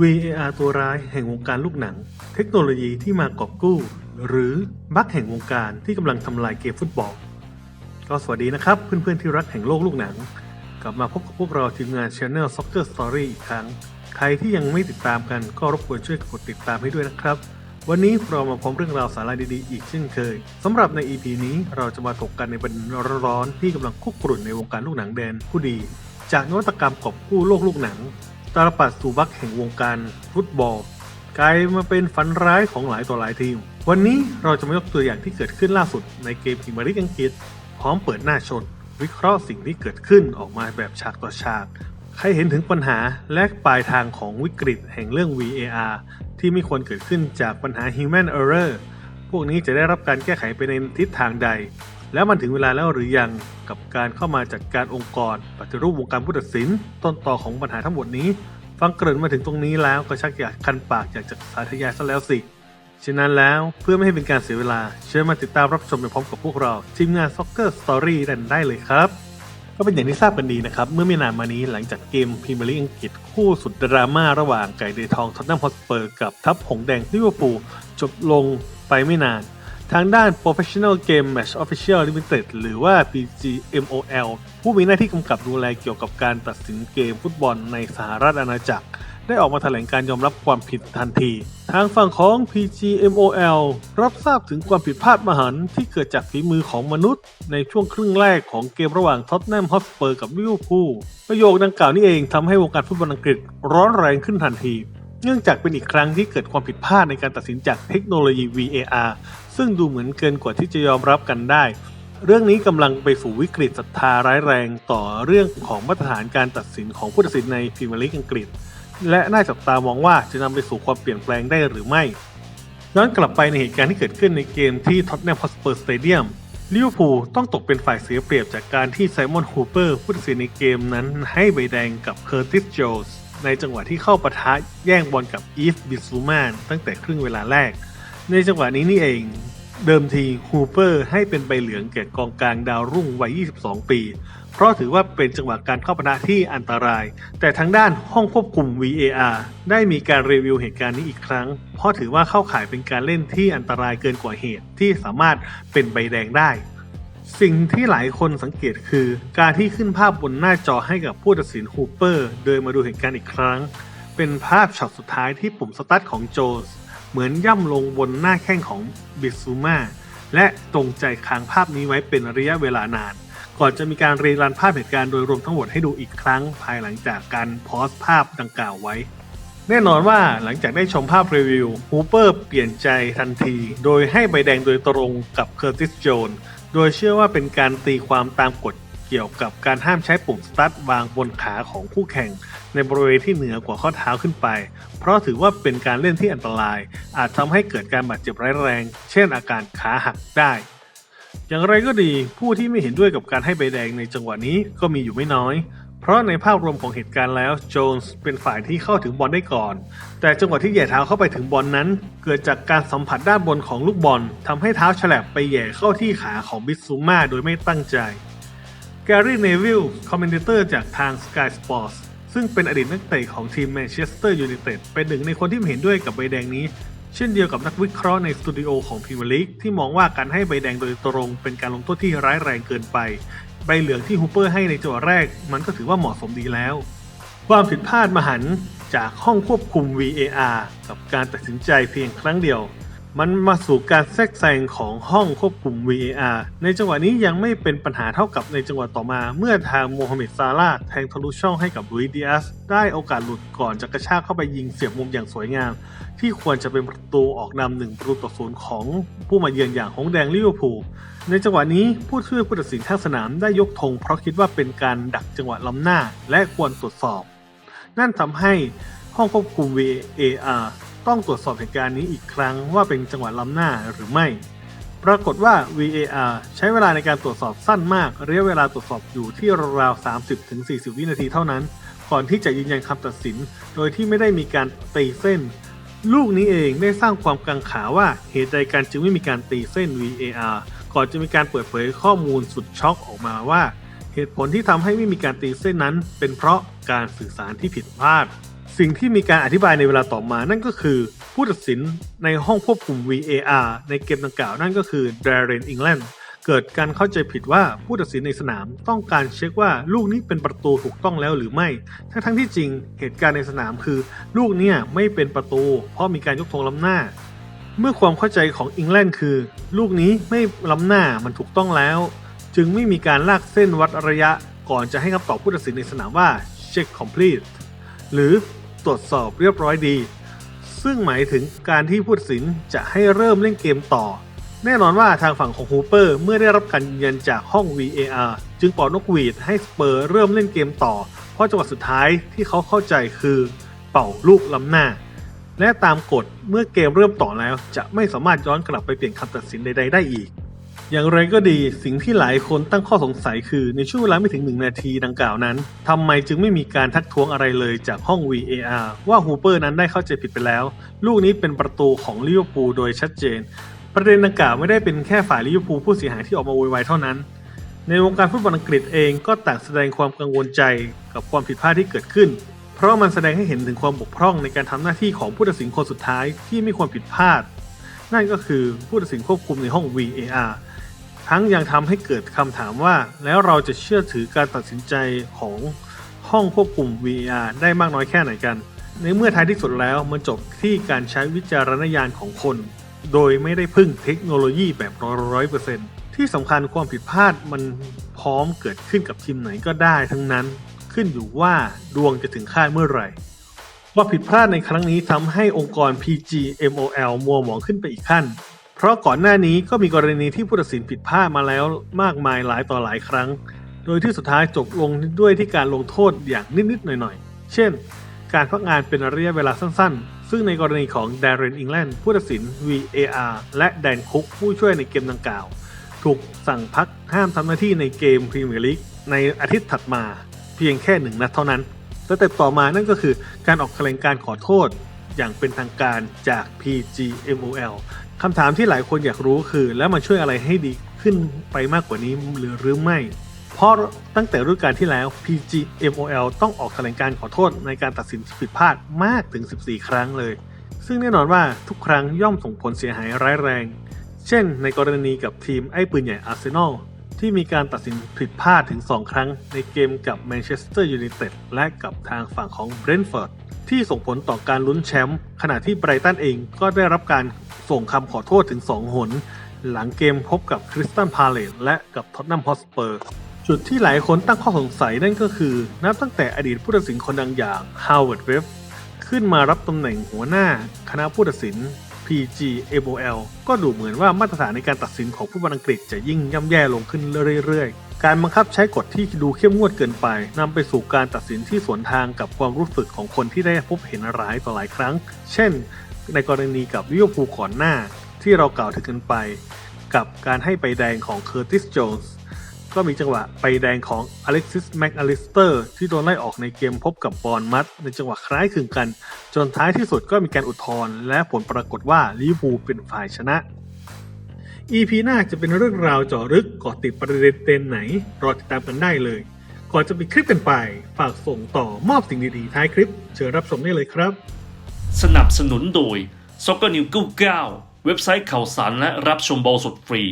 VAR ตัวร้ายแห่งวงการลูกหนัง เทคโนโลยีที่มากอบกู้ หรือบั๊กแห่งวงการที่กำลังทำลายเกมฟุตบอล ก็สวัสดีนะครับ เพื่อนๆที่รักแห่งโลกลูกหนัง กลับมาพบกับพวกเราทีมงาน Channel Soccer Story อีกครั้ง ใครที่ยังไม่ติดตามกันก็รบกวนช่วยกดติดตามให้ด้วยนะครับ วันนี้เรามาพร้อมเรื่องราวสาระดีๆ อีกเช่นเคยสำหรับใน EP นี้เราจะมาถกกันในประเด็นร้อนๆที่กำลังคุกรุ่นในวงการลูกหนังแดนผู้ดี จากนวัตกรรมกอบกู้โลกลูกหนัง ตาลปัดสู่บักแห่งวงการฟุตบอลกลายมาเป็นฝันร้ายของหลายต่อหลายทีม วันนี้เราจะมายกตัวอย่างที่เกิดขึ้นล่าสุดในเกมพรีมียร์ลีกอังกฤษ พร้อมเปิดหน้าชน วิเคราะห์สิ่งที่เกิดขึ้นออกมาแบบฉากต่อฉาก ใครเห็นถึงปัญหาและปลายทางของวิกฤตแห่งเรื่อง VAR ที่ไม่ควรเกิดขึ้นจากปัญหา Human Error พวกนี้จะได้รับการแก้ไขไปในทิศทางใด แล้วมันถึงเวลาแล้วหรือยังกับการเข้ามาจัดการองค์กร ปฏิรูปวงการผู้ตัดสิน ต้นต่อของปัญหาทั้งหมดนี้ ฟังเกริ่นมาถึงตรงนี้แล้วก็ชักอยากคันปากอยากจะสาธยายซะแล้วสิฉะนั้นแล้วเพื่อไม่ให้เป็นการเสียเวลา เชิญมาติดตามรับชมไปพร้อมกับพวกเรา ทีมงาน Soccer Story กันได้เลยครับ ก็เป็นอย่างที่ทราบกันดีนะครับ เมื่อไม่นานมานี้หลังจากเกมพรีเมียร์ลีกอังกฤษคู่สุดดราม่าระหว่างไก่เดทองท็อตแนมฮอตสเปอร์กับทัพหงแดงลิเวอร์พูลจบลงไปไม่นาน ทางด้าน Professional Game Match Official Limited หรือว่า PGMOL ผู้มีหน้าที่กำกับดูแลเกี่ยวกับการตัดสินเกมฟุตบอลในสหรัฐอาณาจักร ได้ออกมาแถลงการยอมรับความผิดทันที ทางฝั่งของ PGMOL รับทราบถึงความผิดพลาดมหันต์ที่เกิดจากฝีมือของมนุษย์ ในช่วงครึ่งแรกของเกมระหว่างท็อตแนมฮอตสเปอร์กับลิเวอร์พูลประโยคดังกล่าวนี้เองทำให้วงการฟุตบอลอังกฤษร้อนแรงขึ้นทันทีเนื่องจากเป็นอีกครั้งที่เกิดความผิดพลาดในการตัดสินจากเทคโนโลยี VAR ซึ่งดูเหมือนเกินกว่าที่จะยอมรับกันได้ เรื่องนี้กำลังไปสู่วิกฤตศรัทธาร้ายแรงต่อเรื่องของมาตรฐานการตัดสินของผู้ตัดสินในพรีเมียร์ลีกอังกฤษ และน่าจับตามองว่าจะนำไปสู่ความเปลี่ยนแปลงได้หรือไม่ ย้อนกลับไปในเหตุการณ์ที่เกิดขึ้นในเกมที่ท็อตแนมฮอสเปอร์สเตเดียมลิเวอร์พูลต้องตกเป็นฝ่ายเสียเปรียบจากการที่ไซมอนฮูเปอร์ผู้ตัดสินในเกมนั้นให้ใบแดงกับเคอร์ติสโจสในจังหวะที่เข้าปะทะแย่งบอลกับอีฟบิซูมานตั้งแต่ครึ่งเวลาแรก ในจังหวะนี้นี่เอง เดิมทีฮูเปอร์ให้เป็นใบเหลืองแก่กองกลางดาวรุ่งวัย 22 ปี เพราะถือว่าเป็นจังหวะการเข้าปะทะที่อันตราย แต่ทางด้านห้องควบคุม VAR ได้มีการรีวิวเหตุการณ์นี้อีกครั้ง เพราะถือว่าเข้าข่ายเป็นการเล่นที่อันตรายเกินกว่าเหตุที่สามารถเป็นใบแดงได้สิ่งที่หลายคนสังเกตคือการที่ขึ้นภาพบนหน้าจอให้กับผู้ตัดสินฮูเปอร์ เดินมาดูเหตุการณ์อีกครั้ง เป็นภาพช็อตสุดท้ายที่ปุ่มสตาร์ทของโจส เหมือนย่ำลงบนหน้าแข้งของบิซูมาและตรงใจค้างภาพนี้ไว้เป็นระยะเวลานาน ก่อนจะมีการรีรันภาพเหตุการณ์โดยรวมทั้งหมดให้ดูอีกครั้งภายหลังจากการโพสต์ภาพดังกล่าวไว้ แน่นอนว่าหลังจากได้ชมภาพรีวิวฮูเปอร์เปลี่ยนใจทันที โดยให้ใบแดงโดยตรงกับเคอร์ติสโจนโดยเชื่อว่าเป็นการตีความตามกฎเกี่ยวกับการห้ามใช้ปุ่มสตาร์ทวางบนขาของคู่แข่ง ในบริเวณที่เหนือกว่าข้อเท้าขึ้นไป เพราะถือว่าเป็นการเล่นที่อันตราย อาจทำให้เกิดการบาดเจ็บร้ายแรง เช่นอาการขาหักได้ อย่างไรก็ดีผู้ที่ไม่เห็นด้วยกับการให้ใบแดงในจังหวะนี้ก็มีอยู่ไม่น้อย เพราะในภาพรวมของเหตุการณ์แล้วโจนส์เป็นฝ่ายที่เข้าถึงบอลได้ก่อน แต่จังหวะที่แหย่เท้าเข้าไปถึงบอลนั้น เกิดจากการสัมผัสด้านบนของลูกบอลทำให้เท้าฉลับไปแหย่เข้าที่ขาของบิสซูมาโดยไม่ตั้งใจแกรี่เนวิลคอมเมนเตอร์จากทาง Sky Sports ซึ่งเป็นอดีตนักเตะของทีมแมนเชสเตอร์ยูไนเต็ดเป็นหนึ่งในคนที่เห็นด้วยกับใบแดงนี้ เช่นเดียวกับนักวิเคราะห์ในสตูดิโอของพรีเมียร์ลีกที่มองว่าการให้ใบแดงโดยตรงเป็นการลงโทษที่ร้ายแรงเกินไป ใบเหลืองที่ฮูเปอร์ให้ในจังหวะแรก มันก็ถือว่าเหมาะสมดีแล้ว ความผิดพลาดมหันต์จากห้องควบคุม VAR กับการตัดสินใจเพียงครั้งเดียว มันมาสู่การแทรกแซงของห้องควบคุม VAR ในจังหวะนี้ยังไม่เป็นปัญหาเท่ากับในจังหวะต่อมา เมื่อทางโมฮัมเหม็ดซาลาห์แทงทะลุช่องให้กับลุยดิอัสได้โอกาสหลุดก่อนจะกระชากเข้าไปยิงเสียบมุมอย่างสวยงาม ที่ควรจะเป็นประตูออกนำหนึ่งประตูต่อศูนย์ของผู้มาเยือนอย่างหงแดงลิเวอร์พูลในจังหวะนี้ผู้ช่วยผู้ตัดสินข้างสนามได้ยกธงเพราะคิดว่าเป็นการดักจังหวะล้ำหน้าและควรตรวจสอบ นั่นทำให้ห้องควบคุม VAR ต้องตรวจสอบเหตุการณ์นี้อีกครั้งว่าเป็นจังหวะล้ำหน้าหรือไม่ ปรากฏว่า VAR ใช้เวลาในการตรวจสอบสั้นมากระยะเวลาตรวจสอบอยู่ที่ราวๆ30-40 วินาทีเท่านั้น ก่อนที่จะยืนยันคำตัดสิน โดยที่ไม่ได้มีการตีเส้น ลูกนี้เองได้สร้างความกังขาว่าเหตุใดการจึงไม่มีการตีเส้น VAR ก่อนจะมีการเปิดเผยข้อมูลสุดช็อกออกมาว่า เหตุผลที่ทำให้ไม่มีการตีเส้นนั้น เป็นเพราะการสื่อสารที่ผิดพลาด สิ่งที่มีการอธิบายในเวลาต่อมานั่นก็คือ ผู้ตัดสินในห้องควบคุม VAR ในเกมดังกล่าวนั่นก็คือ Darren England เกิดการเข้าใจผิดว่าผู้ตัดสินในสนามต้องการเช็คว่าลูกนี้เป็นประตูถูกต้องแล้วหรือไม่ ทั้งทั้งที่จริงเหตุการณ์ในสนามคือ ลูกเนี่ยไม่เป็นประตู เพราะมีการยกธงล้ำหน้า เมื่อความเข้าใจของอังกฤษคือ ลูกนี้ไม่ล้ำหน้ามันถูกต้องแล้ว จึงไม่มีการลากเส้นวัดระยะ ก่อนจะให้คำตอบผู้ตัดสินในสนามว่า check complete หรือ ตรวจสอบเรียบร้อยดี ซึ่งหมายถึงการที่ผู้ตัดสินจะให้เริ่มเล่นเกมต่อ แน่นอนว่าทางฝั่งของฮูเปอร์เมื่อได้รับการยืนยันจากห้อง VAR จึงเป่านกหวีดให้สเปอร์เริ่มเล่นเกมต่อ เพราะจังหวะสุดท้ายที่เขาเข้าใจคือ เป่าลูกล้ำหน้า และตามกฎเมื่อเกมเริ่มต่อแล้วจะไม่สามารถย้อนกลับไปเปลี่ยนคำตัดสินใดๆได้อีก อย่างไรก็ดีสิ่งที่หลายคนตั้งข้อสงสัยคือในช่วงเวลาไม่ถึง 1 นาทีดังกล่าวนั้นทำไมจึงไม่มีการทักท้วงอะไรเลยจากห้อง VAR ว่าฮูเปอร์นั้นได้เข้าใจผิดไปแล้ว ลูกนี้เป็นประตูของลิเวอร์พูลโดยชัดเจน ประเด็นดังกล่าวไม่ได้เป็นแค่ฝ่ายลิเวอร์พูลผู้เสียหายที่ออกมาโวยวายเท่านั้น ในวงการฟุตบอลอังกฤษเองก็ต่างแสดงความกังวลใจกับความผิดพลาดที่เกิดขึ้น เพราะมันแสดงให้เห็นถึงความบกพร่องในการทำหน้าที่ของผู้ตัดสินคนสุดท้ายที่ไม่ควรผิดพลาด นั่นก็คือผู้ตัดสินควบคุมในห้อง VAR ทั้งยังทำให้เกิดคำถามว่า แล้วเราจะเชื่อถือการตัดสินใจของห้องควบคุม VAR ได้มากน้อยแค่ไหนกัน ในเมื่อท้ายที่สุดแล้วมันจบที่การใช้วิจารณญาณของคน โดยไม่ได้พึ่งเทคโนโลยีแบบร้อยเปอร์เซ็นที่สำคัญความผิดพลาดมันพร้อมเกิดขึ้นกับทีมไหนก็ได้ทั้งนั้น ขึ้นอยู่ว่าดวงจะถึงคาดเมื่อไหร่ว่าผิดพลาดในครั้งนี้ทำให้องค์กร PGMOL มัวหมองขึ้นไปอีกขั้น เพราะก่อนหน้านี้ก็มีกรณีที่ผู้ตัดสินผิดพลาดมาแล้วมากมายหลายต่อหลายครั้ง โดยที่สุดท้ายจบลงด้วยที่การลงโทษอย่างนิด ๆ หน่อย ๆ เช่น การพักงานเป็นระยะเวลาสั้น ๆ ซึ่งในกรณีของ Darren England ผู้ตัดสิน VAR และแดนคุกผู้ช่วยในเกมดังกล่าว ถูกสั่งพักห้ามทำหน้าที่ในเกมพรีเมียร์ลีกในอาทิตย์ถัดมา เพียงแค่หนึ่งนัดเท่านั้นสเต็ปต่อมานั่นก็คือการออกแถลงการขอโทษอย่างเป็นทางการจาก PGMOL คำถามที่หลายคนอยากรู้คือ แล้วมันช่วยอะไรให้ดีขึ้นไปมากกว่านี้หรือหรือไม่ เพราะตั้งแต่ฤดูกาลที่แล้ว PGMOL ต้องออกแถลงการขอโทษในการตัดสินผิดพลาดมากถึง 14 ครั้งเลย ซึ่งแน่นอนว่าทุกครั้งย่อมส่งผลเสียหายร้ายแรง เช่น ในกรณีกับทีมไอ้ปืนใหญ่อาร์เซนอลที่มีการตัดสินผิดพลาดถึง 2 ครั้ง ในเกมกับแมนเชสเตอร์ยูไนเต็ดและกับทางฝั่งของเบรนท์ฟอร์ดที่ส่งผลต่อการลุ้นแชมป์ขณะที่ไบรตันเองก็ได้รับการ ส่งคำขอโทษถึง 2 หน หลังเกมพบกับคริสตันพาเลตและกับท็อตแนมฮอสเปอร์ จุดที่หลายคนตั้งข้อสงสัยนั่นก็คือ นับตั้งแต่อดีตผู้ตัดสินคนดังอย่างฮาวเวิร์ดเวฟขึ้นมารับตำแหน่งหัวหน้า คณะผู้ตัดสิน PGMOL ก็ดูเหมือนว่ามาตรฐานในการตัดสินของผู้บอลอังกฤษจะยิ่งย่ำแย่ลงขึ้นเรื่อยๆ การบังคับใช้กฎที่ดูเข้มงวดเกินไปนำไปสู่การตัดสินที่สวนทางกับความรู้สึกของคนที่ได้พบเห็นหลายต่อหลายครั้ง เช่น ในกรณีกับลิเวอร์พูลก่อนหน้าที่เรากล่าวถึงกันไป กับการให้ใบแดงของเคอร์ติสโจนส์ก็มีจังหวะใบแดงของอเล็กซิสแม็กอลิสเตอร์ที่โดนไล่ออกในเกมพบกับบอลมัดในจังหวะคล้ายคลึงกัน จนท้ายที่สุดก็มีการอุทธรณ์และผลปรากฏว่าลิเวอร์พูลเป็นฝ่ายชนะ EP หน้าจะเป็นเรื่องราวเจาะลึกเกาะติดประเด็นเต็นไหน รอติดตามกันได้เลย ก่อนจะไปคลิปกันไป ฝากส่งต่อมอบสิ่งดีๆท้ายคลิป เชิญรับชมได้เลยครับ สนับสนุนโดย s o c c e r New 99เว็บไซต์ข่าวสารและรับชมบอลสดฟรี